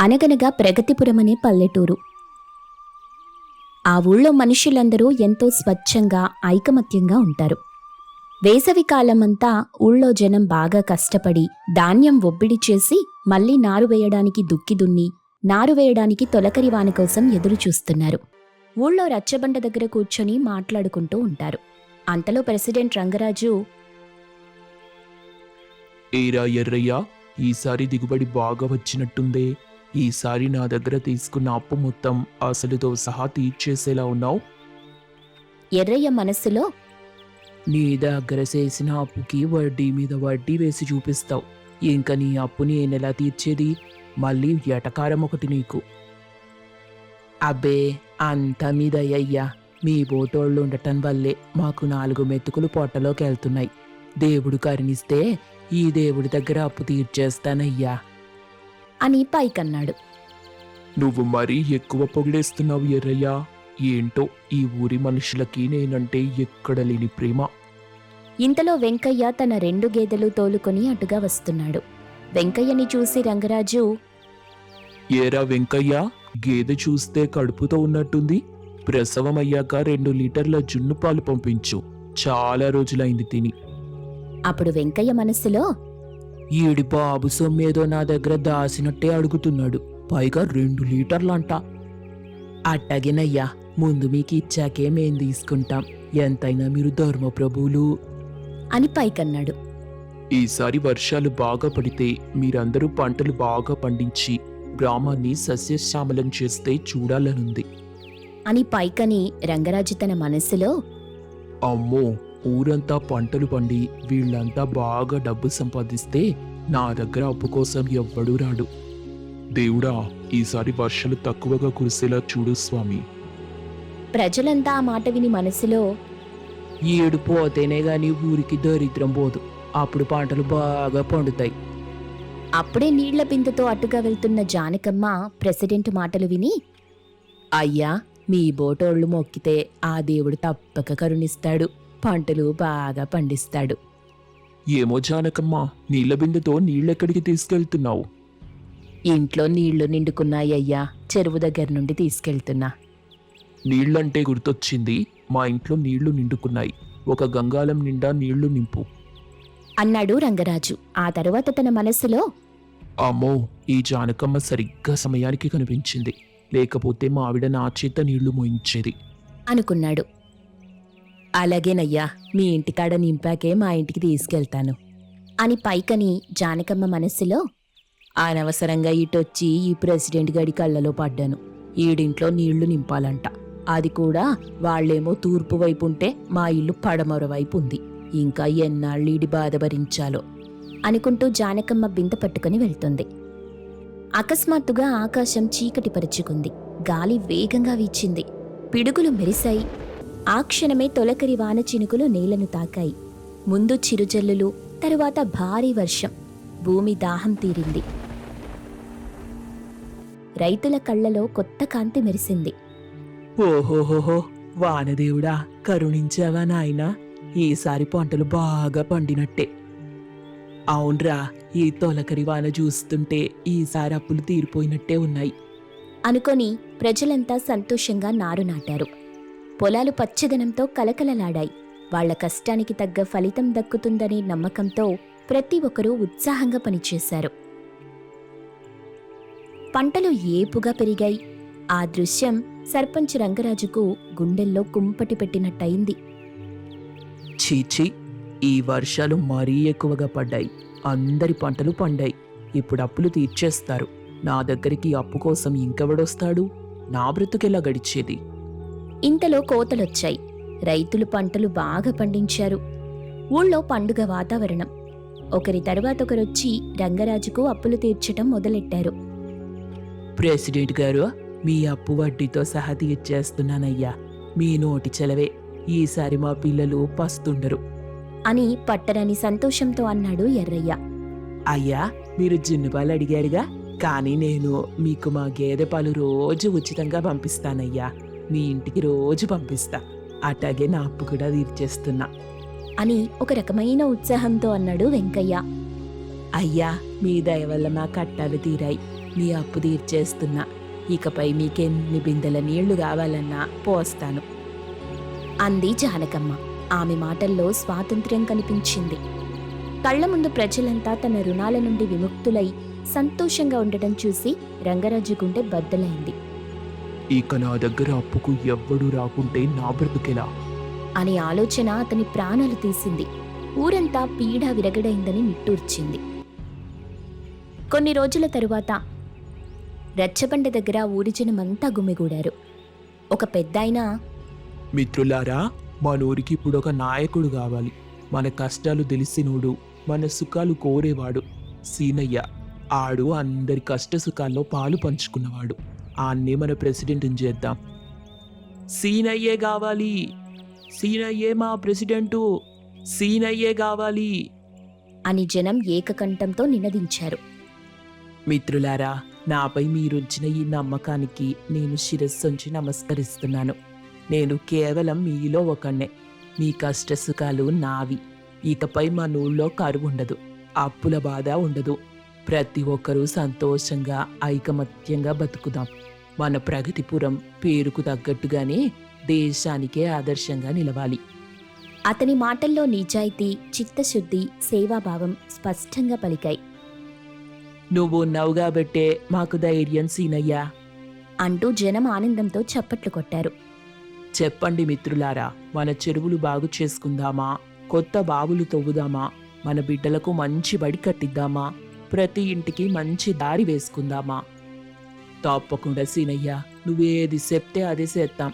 అనగనగా ప్రగతిపురం అనే పల్లెటూరు. ఆ ఊళ్ళో మనుషులందరూ ఎంతో స్వచ్ఛంగా ఐకమత్యంగా ఉంటారు. వేసవి కాలమంతా ఊళ్ళో జనం బాగా కష్టపడి ధాన్యం ఒబ్బిడి చేసి మళ్ళీ నారు వేయడానికి దుక్కి దున్ని నారు వేయడానికి తొలకరి వాన కోసం ఎదురు చూస్తున్నారు. ఊళ్ళో రచ్చబండ దగ్గర కూర్చొని మాట్లాడుకుంటూ ఉంటారు. అంతలో ప్రెసిడెంట్ రంగరాజు ఏరా ఎర్రయ్య ఈసారి దిగుబడి బాగా వచ్చినట్టుందే. ఈసారి నా దగ్గర తీసుకున్న అప్పు మొత్తం అసలుతో సహా తీర్చేసేలా ఉన్నావు? ఎర్రయ్య మనస్సులో నీ దగ్గర చేసిన అప్పుకి వడ్డీ మీద వడ్డీ వేసి చూపిస్తావు. ఇంకా నీ అప్పుని నేనెలా తీర్చేది? మళ్ళీ ఎటకారం ఒకటి నీకు. అబ్బే అంత మీదయ్యా మీ బోటోళ్ళు ఉండటం వల్లే మాకు నాలుగు మెతుకులు పొట్టలోకి వెళ్తున్నాయి దేవుడు కరుణిస్తే ఈ దేవుడి దగ్గర అప్పు తీర్చేస్తానయ్యా. అని పైకన్నాడు. నువ్వు మరీ ఎక్కువ పొగిడేస్తున్నావు ఎర్రయ్యా. ఏంటో ఈ ఊరి మనుషులకి నేనంటే ఎక్కడ లేని ప్రేమ. ఇంతలో వెంకయ్య తన రెండు గేదెలు తోలుకొని అటుగా వస్తున్నాడు. వెంకయ్యని చూసి రంగరాజు ఏరా వెంకయ్య గేదె చూస్తే కడుపుతో ఉన్నట్టుంది. ప్రసవం అయ్యాక రెండు లీటర్ల జున్ను పాలు పంపించు. చాలా రోజులైంది తిని. అప్పుడు వెంకయ్య మనస్సులో ఈడి బాబు సొమ్మేదో నా దగ్గర దాసినట్టే అడుగుతున్నాడు. పైగా రెండు లీటర్లంట. అట్టగినయ్యా ముందు మీకు ఇచ్చాకే మేం తీసుకుంటాం. ఎంతైనా మీరు ధర్మప్రభువులు అని పైకన్నాడు. ఈసారి వర్షాలు బాగా పడితే మీరందరూ పంటలు బాగా పండించి గ్రామాన్ని సస్యశ్యామలం చేస్తే చూడాలనుంది. అని పైకని రంగరాజు తన మనస్సులో అమ్మో ఊరంతా పంటలు పండి వీళ్ళంతా బాగా డబ్బు సంపాదిస్తే నా దగ్గర అప్పు కోసం ఎవ్వడూ రాడు. దేవుడా ఈసారి వర్షాలు తక్కువగా కురిసేలా చూడు స్వామి. ప్రజలంతా ఆ మాట విని మనసులో ఏడు పోతేనే గాని ఊరికి దరిద్రం పోదు. అప్పుడు పంటలు బాగా పండుతాయి. అప్పుడే నీళ్ళ బిందెతో అటుగా వెళ్తున్న జానకమ్మ ప్రెసిడెంట్ మాటలు విని అయ్యా మీ బోటోళ్ళు మొక్కితే ఆ దేవుడు తప్పక కరుణిస్తాడు. పంటలు బాగా పండిస్తాడు. ఏమో జానకమ్మ నీళ్ళ బిందెతో నీళ్ళెక్కడికి తీసుకెళ్తున్నావు? ఇంట్లో నీళ్ళు నిండుకున్నాయ్యా చెరువు దగ్గర నుండి తీసుకెళ్తున్నా. నీళ్ళంటే గుర్తొచ్చింది మా ఇంట్లో నీళ్ళు నిండుకున్నాయి. ఒక గంగాలం నిండా నీళ్ళు నింపు. అన్నాడు రంగరాజు. ఆ తరువాత తన మనస్సులో అమ్మో ఈ జానకమ్మ సరిగ్గా సమయానికి కనిపించింది. లేకపోతే మా ఆవిడ నా చేత నీళ్ళు మోయించేది. అనుకున్నాడు. అలాగేనయ్యా మీ ఇంటికాడ నింపాకే మా ఇంటికి తీసుకెళ్తాను. అని పైకని జానకమ్మ మనస్సులో అనవసరంగా ఇటొచ్చి ఈ ప్రెసిడెంట్ గడి కళ్ళలో పడ్డాను. ఈడింట్లో నీళ్ళు నింపాలంట. అది కూడా వాళ్ళేమో తూర్పు వైపు ఉంటే మా ఇల్లు పడమర వైపు ఉంది ఇంకా ఎన్నాళ్ళు ఈడి బాధ భరించాలో? అనుకుంటూ జానకమ్మ బిందె పట్టుకుని వెళ్తుంది. అకస్మాత్తుగా ఆకాశం చీకటి పరుచుకుంది. గాలి వేగంగా వీచింది. పిడుగులు మెరిశాయి. ఆ క్షణమే తొలకరి వాన చినుకులు నేలను తాకాయి. ముందు చిరుజల్లులు తరువాత భారీ వర్షం. భూమి దాహం తీరింది. రైతుల కళ్ళలో కొత్త కాంతి మెరిసింది. ఓహోహోహో వానదేవుడా కరుణించావా నాయనా? ఈసారి పంటలు బాగా పండినట్టే. అవునరా ఈ తొలకరి వాన చూస్తుంటే ఈసారి అప్పులు తీరిపోయినట్టే ఉన్నాయి. అనుకొని ప్రజలంతా సంతోషంగా నారు నాటారు. పొలాలు పచ్చదనంతో కలకలలాడాయి. వాళ్ళ కష్టానికి తగ్గ ఫలితం దక్కుతుందనే నమ్మకంతో ప్రతి ఒక్కరూ ఉత్సాహంగా పనిచేశారు. పంటలు ఏపుగా పెరిగాయి. ఆ దృశ్యం సర్పంచ్ రంగరాజుకు గుండెల్లో కుంపటి పెట్టినట్టయింది. చీచి ఈ వర్షాలు మరీ ఎక్కువగా పడ్డాయి. అందరి పంటలు పండాయి. ఇప్పుడు అప్పులు తీర్చేస్తారు. నా దగ్గరికి అప్పు కోసం ఇంకెవడొస్తాడు? నా బ్రతుకెలా గడిచేది? ఇంతలో కోతలొచ్చాయి. రైతులు పంటలు బాగా పండించారు. ఊళ్ళో పండుగ వాతావరణం. ఒకరి తర్వాత ఒకరొచ్చి రంగరాజుకు అప్పులు తీర్చటం మొదలెట్టారు. ప్రెసిడెంట్ గారు మీ అప్పు వడ్డీతో సహా తీర్చేస్తున్నానయ్యా. మీ నోటి చెలవే. ఈసారి మా పిల్లలు పస్తుండరు. అని పట్టరని సంతోషంతో అన్నాడు ఎర్రయ్య. అయ్యా మీరు జిన్ను పాలు అడిగారుగా. కానీ నేను మీకు మా గేదె పాలు రోజు ఉచితంగా పంపిస్తానయ్యా. మీ ఇంటికి రోజు పంపిస్తా. అట్లాగే నా అప్పు కూడా తీర్చేస్తున్నా. అని ఒక రకమైన ఉత్సాహంతో అన్నాడు వెంకయ్య. అయ్యా మీ దయ వల్ల మా కట్టాలు తీరాయి. మీ అప్పు తీర్చేస్తున్నా. ఇకపై మీకెన్ని బిందెల నీళ్ళు కావాలన్నా పోస్తాను. అంది జానకమ్మ. ఆమె మాటల్లో స్వాతంత్ర్యం కనిపించింది. కళ్ళ ముందు ప్రజలంతా తన రుణాల నుండి విముక్తులై సంతోషంగా ఉండటం చూసి రంగరాజు గుండె బద్దలైంది. ఇక నా దగ్గర అప్పుకు ఎవ్వడు రాకుంటే నా బ్రతుకెలా? అనే ఆలోచన అతని ప్రాణాలు తీసింది. ఊరంతా పీడ విరగడైందని నిట్టూర్చింది. కొన్ని రోజుల తరువాత రచ్చబండ దగ్గర ఊరి జనమంతా గుమిగూడారు. ఒక పెద్దాయన మిత్రులారా మనూరికి ఇప్పుడు ఒక నాయకుడు కావాలి. మన కష్టాలు తెలిసినోడు మన సుఖాలు కోరేవాడు. సీనయ్య ఆడు అందరి కష్ట సుఖాల్లో పాలు పంచుకున్నవాడు. ఆన్నే మన ప్రెసిడెంట్ చేద్దాం. సీనయ్యే కావాలి. సీనయ్యే మా ప్రెసిడెంటు. సీనయ్యే కావాలి. అని జనం ఏకకంఠంతో నినదించారు. మిత్రులారా నాపై మీరుంచిన ఈ నమ్మకానికి నేను శిరస్సుంచి నమస్కరిస్తున్నాను. నేను కేవలం మీలో ఒకణ్ణే. మీ కష్ట సుఖాలు నావి. ఇకపై మా నూళ్ళో కరువు ఉండదు అప్పుల బాధ ఉండదు. ప్రతి ఒక్కరూ సంతోషంగా ఐకమత్యంగా బతుకుదాం. మన ప్రగతిపురం పేరుకు తగ్గట్టుగానే దేశానికే ఆదర్శంగా నిలవాలి. అతని మాటల్లో నిజాయితీ చిత్తశుద్ధి సేవాభావం స్పష్టంగా పలికాయి. నువ్వు ఉన్నావు కాబట్టే మాకు ధైర్యం సీనయ్యా అంటూ జనం ఆనందంతో చప్పట్లు కొట్టారు. చెప్పండి మిత్రులారా మన చెరువులు బాగు చేసుకుందామా? కొత్త బావులు తవ్వుదామా? మన బిడ్డలకు మంచి బడి కట్టిద్దామా? ప్రతి ఇంటికి మంచి దారి వేసుకుందామా? తప్పకుండా సీనయ్య. నువ్వేది చెప్తే అదే చేద్దాం.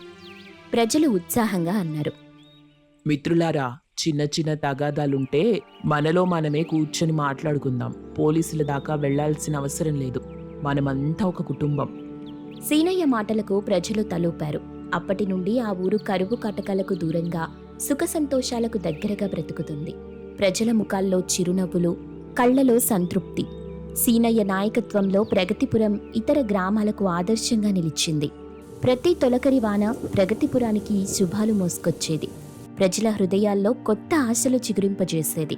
ప్రజలు ఉత్సాహంగా అన్నారు. మిత్రులారా చిన్న చిన్న తగాదాలుంటే మనలో మనమే కూర్చొని మాట్లాడుకుందాం. పోలీసుల దాకా వెళ్ళాల్సిన అవసరం లేదు. మనమంతా ఒక కుటుంబం. సీనయ్య మాటలకు ప్రజలు తలూపారు. అప్పటి నుండి ఆ ఊరు కరువు కటకలకు దూరంగా సుఖ సంతోషాలకు దగ్గరగా బ్రతుకుతుంది. ప్రజల ముఖాల్లో చిరునవ్వులు కళ్ళలో సంతృప్తి. సీనయ్య నాయకత్వంలో ప్రగతిపురం ఇతర గ్రామాలకు ఆదర్శంగా నిలిచింది. ప్రతి తొలకరి వాన ప్రగతిపురానికి శుభాలు మోసుకొచ్చేది. ప్రజల హృదయాల్లో కొత్త ఆశలు చిగురింపజేసేది.